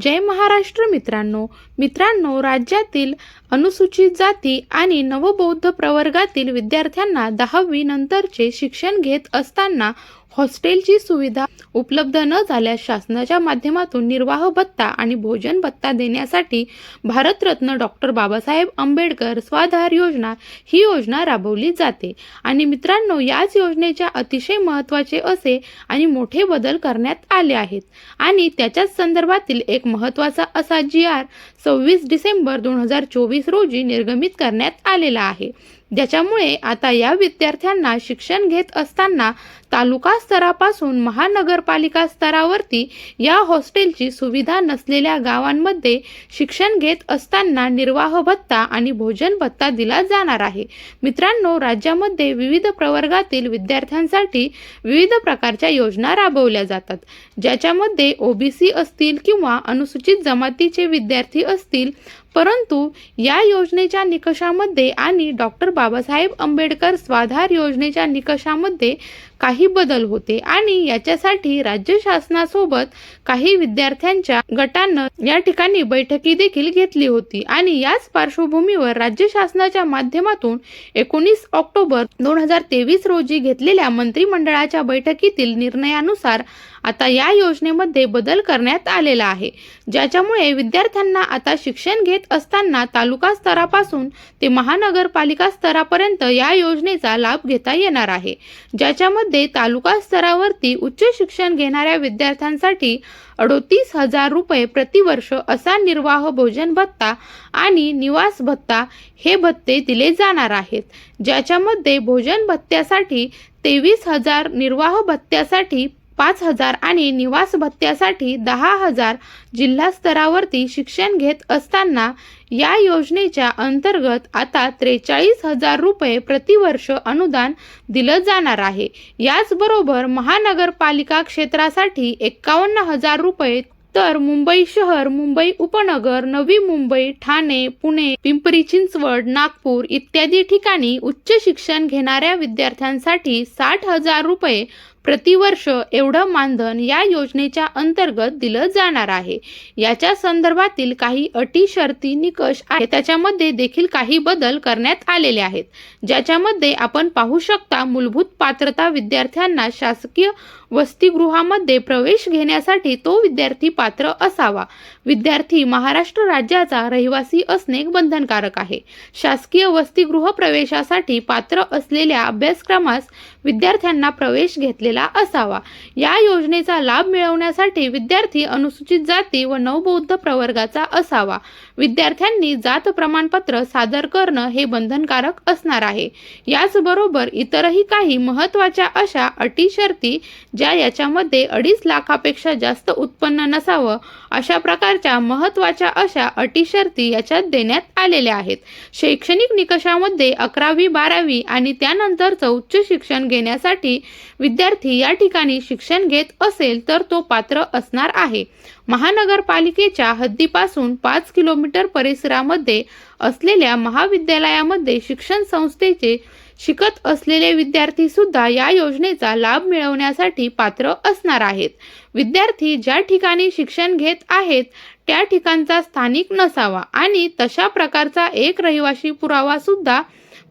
जय महाराष्ट्र मित्रांनो. मित्रांनो राज्यातील अनुसूचित जाती आणि नवबौद्ध प्रवर्गातील विद्यार्थ्यांना दहावी नंतरचे शिक्षण घेत असताना हॉस्टेलची सुविधा उपलब्ध न झाल्यास शासनाच्या माध्यमातून निर्वाह भत्ता आणि भोजन भत्ता देण्यासाठी भारतरत्न डॉक्टर बाबासाहेब आंबेडकर स्वाधार योजना ही योजना राबवली जाते. आणि मित्रांनो याच योजनेच्या अतिशय महत्त्वाचे असे आणि मोठे बदल करण्यात आले आहेत. आणि त्याच्याच संदर्भातील एक महत्त्वाचा असा जी आर सव्वीस डिसेंबर दोन हजार चोवीस रोजी निर्गमित करण्यात आलेला आहे. ज्याच्यामुळे आता या विद्यार्थ्यांना शिक्षण घेत असताना तालुका स्तरापासून महानगरपालिका स्तरावरती या हॉस्टेलची सुविधा नसलेल्या गावांमध्ये शिक्षण घेत असताना निर्वाह भत्ता आणि भोजन भत्ता दिला जाणार आहे. मित्रांनो राज्यामध्ये विविध प्रवर्गातील विद्यार्थ्यांसाठी विविध प्रकारच्या योजना राबवल्या जातात. ज्याच्यामध्ये ओबीसी असतील किंवा अनुसूचित जमातीचे विद्यार्थी असतील परंतु या योजनेच्या निकषामध्ये आणि डॉक्टर बाबासाहेब आंबेडकर स्वाधार योजनेच्या निकषामध्ये काही बदल होते आणि याच्यासाठी राज्य शासनासोबत काही विद्यार्थ्यांच्या गटानं या ठिकाणी बैठकी देखील घेतली होती. आणि याच पार्श्वभूमीवर राज्य शासनाच्या माध्यमातून एकोणीस ऑक्टोबर दोन हजार तेवीस रोजी घेतलेल्या मंत्रिमंडळाच्या बैठकीतील निर्णयानुसार आता या योजनेमध्ये बदल करण्यात आलेला आहे. ज्याच्यामुळे विद्यार्थ्यांना आता शिक्षण घेत असताना तालुका स्तरापासून ते महानगरपालिका स्तरापर्यंत या योजनेचा लाभ घेता येणार आहे. ज्याच्यामध्ये तालुका स्तरावरती उच्च शिक्षण घेणाऱ्या विद्यार्थ्यांसाठी अडोतीस हजार रुपये प्रतिवर्ष असा निर्वाह भोजन भत्ता आणि निवास भत्ता हे भत्ते दिले जाणार आहेत. ज्याच्यामध्ये भोजन भत्त्यासाठी तेवीस हजार निर्वाह भत्त्यासाठी पाच हजार आणि निवास भत्त्यासाठी दहा हजार जिल्हा स्तरावरती शिक्षण घेत असताना या योजनेच्या अंतर्गत आता त्रेचाळीस हजार रुपये प्रतिवर्ष अनुदान दिलं जाणार आहे. याचबरोबर महानगरपालिका क्षेत्रासाठी एक्कावन्न हजार रुपये तर मुंबई शहर मुंबई उपनगर नवी मुंबई ठाणे पुणे पिंपरी चिंचवड नागपूर इत्यादी ठिकाणी उच्च शिक्षण घेणाऱ्या विद्यार्थ्यांसाठी साठ हजार रुपये प्रतिवर्ष एवढं मानधन या योजनेच्या अंतर्गत दिलं जाणार आहे. याच्या संदर्भातील काही अटी शर्ती निकष आहे त्याच्यामध्ये देखील काही बदल करण्यात आलेले आहेत. ज्याच्यामध्ये आपण पाहू शकता मूलभूत पात्रता विद्यार्थ्यांना शासकीय वसतिगृहामध्ये प्रवेश घेण्यासाठी तो विद्यार्थी पात्र असावा. विद्यार्थी महाराष्ट्र राज्याचा रहिवासी असणे बंधनकारक आहे. शासकीय वसतिगृह प्रवेशासाठी पात्र असलेल्या अभ्यासक्रमास विद्यार्थ्यांना प्रवेश घेतलेला असावा. या योजनेचा लाभ मिळवण्यासाठी विद्यार्थी अनुसूचित जाती व नवबौद्ध प्रवर्गाचा असावा. विद्यार्थ्यांनी जात प्रमाणपत्र सादर करणं हे बंधनकारक असणार आहे. याचबरोबर इतरही काही महत्त्वाच्या अशा अटी शर्ती ज्या याच्यामध्ये अडीच लाखापेक्षा जास्त उत्पन्न नसावं अशा प्रकारच्या महत्त्वाच्या अशा अटी शर्ती याच्यात देण्यात आलेल्या आहेत. शैक्षणिक निकषामध्ये अकरावी बारावी आणि त्यानंतरचं उच्च शिक्षण घेण्यासाठी विद्यार्थी या ठिकाणी शिक्षण घेत असेल तर तो पात्र असणार आहे. महानगरपालिकेच्या हद्दीपासून पाच किलोमीटर परिसरामध्ये असलेल्या महाविद्यालयामध्ये शिक्षण संस्थेचे शिकत असलेले विद्यार्थी सुद्धा या योजनेचा लाभ मिळवण्यासाठी पात्र असणार आहेत. विद्यार्थी ज्या ठिकाणी शिक्षण घेत आहेत त्या ठिकाणचा स्थानिक नसावा आणि तशा प्रकारचा एक रहिवासी पुरावा सुद्धा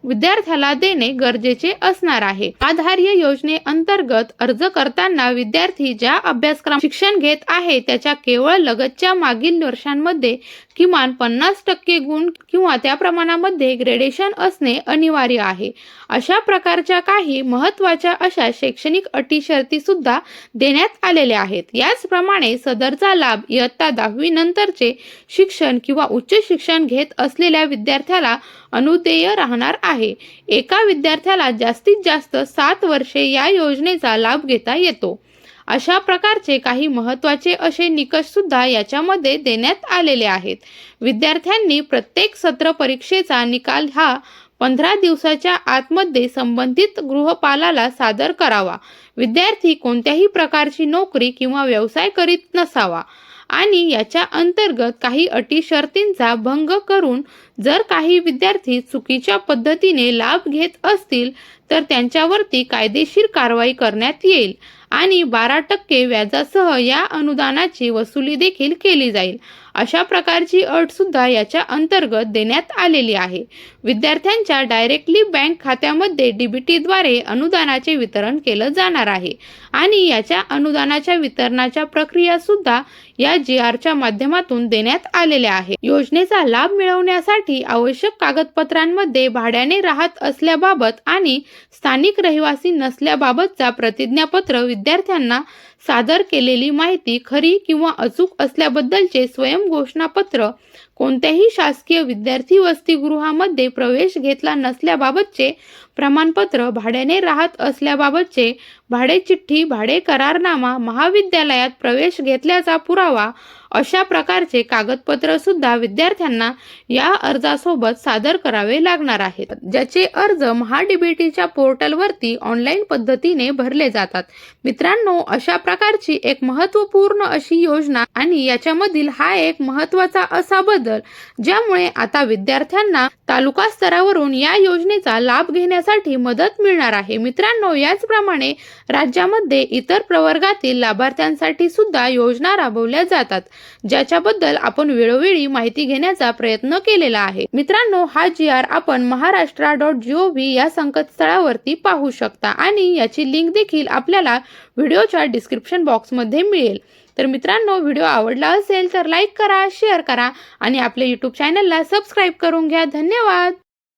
विद्यार्थ्याला देणे गरजेचे असणार आहे. आधार्य योजनेअंतर्गत अर्ज करताना विद्यार्थी ज्या अभ्यासक्रम शिक्षण घेत आहे त्याच्या केवळ लगतच्या मागील वर्षांमध्ये किमान पन्नास टक्के गुण किंवा त्या प्रमाणामध्ये ग्रेडेशन असणे अनिवार्य आहे. अशा प्रकारच्या काही महत्त्वाच्या अशा शैक्षणिक अटी शर्ती सुद्धा देण्यात आलेल्या आहेत. याचप्रमाणे सदरचा लाभ इयत्ता दहावी नंतरचे शिक्षण किंवा उच्च शिक्षण घेत असलेल्या विद्यार्थ्याला अनुतेय राहणार आहे. एका विद्यार्थ्याला जास्तीत जास्त सात वर्षे या योजनेचा लाभ घेता येतो. अशा प्रकारचे काही महत्त्वाचे असे निकष सुद्धा याच्यामध्ये देण्यात आलेले आहेत. विद्यार्थ्यांनी प्रत्येक सत्र परीक्षेचा निकाल हा पंधरा दिवसाच्या आतमध्ये संबंधित गृहपालाला सादर करावा. विद्यार्थी कोणत्याही प्रकारची नोकरी किंवा व्यवसाय करीत नसावा. आणि याच्या अंतर्गत काही अटी शर्तींचा भंग करून जर काही विद्यार्थी चुकीच्या पद्धतीने लाभ घेत असतील तर त्यांच्यावरती कायदेशीर कारवाई करण्यात येईल आणि बारा टक्के व्याजासह या अनुदानाची वसुली देखील केली जाईल. अशा प्रकारची अट सुद्धा याच्या अंतर्गत देण्यात आलेली आहे. विद्यार्थ्यांच्या डायरेक्टली बँक खात्यामध्ये डीबीटीद्वारे अनुदानाचे वितरण केलं जाणार आहे. आणि याच्या अनुदानाच्या वितरणाच्या प्रक्रिया सुद्धा या जी आरच्या माध्यमातून देण्यात आलेल्या आहे योजनेचा लाभ मिळवण्यासाठी आवश्यक कागदपत्रांमध्ये भाड्याने राहत असल्याबाबत आणि स्थानिक रहिवासी नसल्याबाबतचा प्रतिज्ञापत्र विद्यार्थ्यांना सादर केलेली माहिती खरी किंवा अचूक असल्याबद्दलचे स्वयंघोषणापत्र कोणत्याही शासकीय विद्यार्थी वसतिगृहामध्ये प्रवेश घेतला नसल्याबाबतचे प्रमाणपत्र भाड्याने राहत असल्याबाबतचे भाडेचिठ्ठी भाडे करारनामा महाविद्यालयात प्रवेश घेतल्याचा पुरावा अशा प्रकारचे कागदपत्र सुद्धा विद्यार्थ्यांना या अर्जासोबत सादर करावे लागणार आहेत. ज्याचे अर्ज महाडीबीटीच्या पोर्टलवरती ऑनलाईन पद्धतीने भरले जातात. मित्रांनो अशा प्रकारची एक महत्त्वपूर्ण अशी योजना आणि याच्यामधील हा एक महत्त्वाचा असा बदल ज्यामुळे आता विद्यार्थ्यांना तालुका स्तरावरून या योजनेचा लाभ घेण्यासाठी मदत मिळणार आहे. मित्रांनो याचप्रमाणे राज्यामध्ये इतर प्रवर्गातील लाभार्थ्यांसाठी सुद्धा योजना राबवल्या जातात. ज्याच्याबद्दल आपण वेळोवेळी माहिती घेण्याचा प्रयत्न केलेला आहे. मित्रांनो हा जी आर आपण महाराष्ट्र डॉट जीओव्ही या संकेतस्थळावरती पाहू शकता आणि याची लिंक देखील आपल्याला व्हिडिओच्या डिस्क्रिप्शन बॉक्समध्ये मिळेल. तर मित्रांनो व्हिडिओ आवडला असेल तर लाईक करा शेअर करा आणि आपल्या यूट्यूब चॅनलला सबस्क्राईब करून घ्या. धन्यवाद!